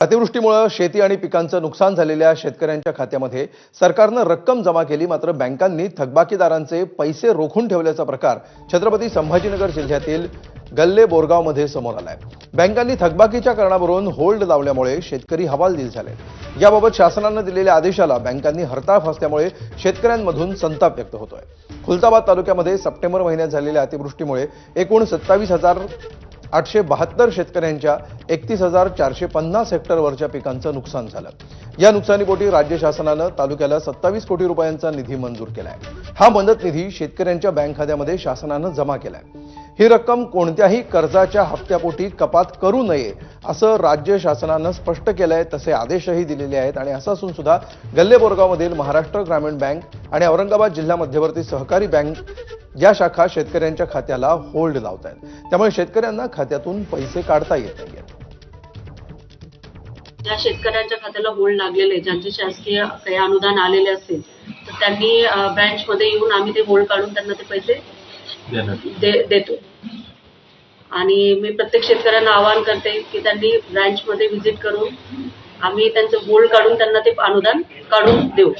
अतिवृष्टीमुळे शेती आणि पिकांचं नुकसान झालेल्या शेतकऱ्यांच्या खात्यामध्ये सरकारनं रक्कम जमा केली मात्र बँकांनी थकबाकीदारांचे पैसे रोखून ठेवल्याचा प्रकार छत्रपती संभाजीनगर जिल्ह्यातील गल्ले बोरगावमध्ये समोर आलाय. बँकांनी थकबाकीच्या कारणावरून होल्ड लावल्यामुळे शेतकरी हवालदिल झाले. याबाबत शासनानं दिलेल्या आदेशाला बँकांनी हरताळ फासल्यामुळे शेतकऱ्यांमधून संताप व्यक्त होतोय. खुलताबाद तालुक्यामध्ये सप्टेंबर महिन्यात झालेल्या अतिवृष्टीमुळे एकूण सत्तावीस हजार आठशे बहात्तर शेतकऱ्यांच्या एकतीस हजार चारशे पन्नास हेक्टरवरच्या पिकांचं नुकसान झालं. या नुकसानीपोटी राज्य शासनानं तालुक्याला सत्तावीस कोटी रुपयांचा निधी मंजूर केलाय. हा मदत निधी शेतकऱ्यांच्या बँक खात्यामध्ये शासनानं जमा केलाय. ही रक्कम कोणत्याही कर्जाच्या हप्त्यापोटी कपात करू नये असं राज्य शासनानं स्पष्ट केलंय तसे आदेशही दिलेले आहेत आणि असं असून सुद्धा गल्ले बोरगावमधील महाराष्ट्र ग्रामीण बँक आणि औरंगाबाद जिल्हा मध्यवर्ती सहकारी बँक या शाखा शेतकऱ्यांच्या खात्याला होल्ड लावत आहेत त्यामुळे शेतकऱ्यांना खात्यातून पैसे काढता येत नाहीयेत. ज्या शेतकऱ्यांच्या खात्याला होल्ड लागलेले आहे, ज्यांचे शासकीय काही अनुदान आलेले असेल तर त्यांनी ब्रँच मध्ये येऊन आम्ही ते होल्ड काढून त्यांना ते पैसे दे- देतो. आणि मी प्रत्येक शेतकऱ्यांना आवाहन करते की त्यांनी ब्रँच मध्ये व्हिजिट करून आम्ही त्यांचं होल्ड काढून त्यांना ते अनुदान काढून देऊ.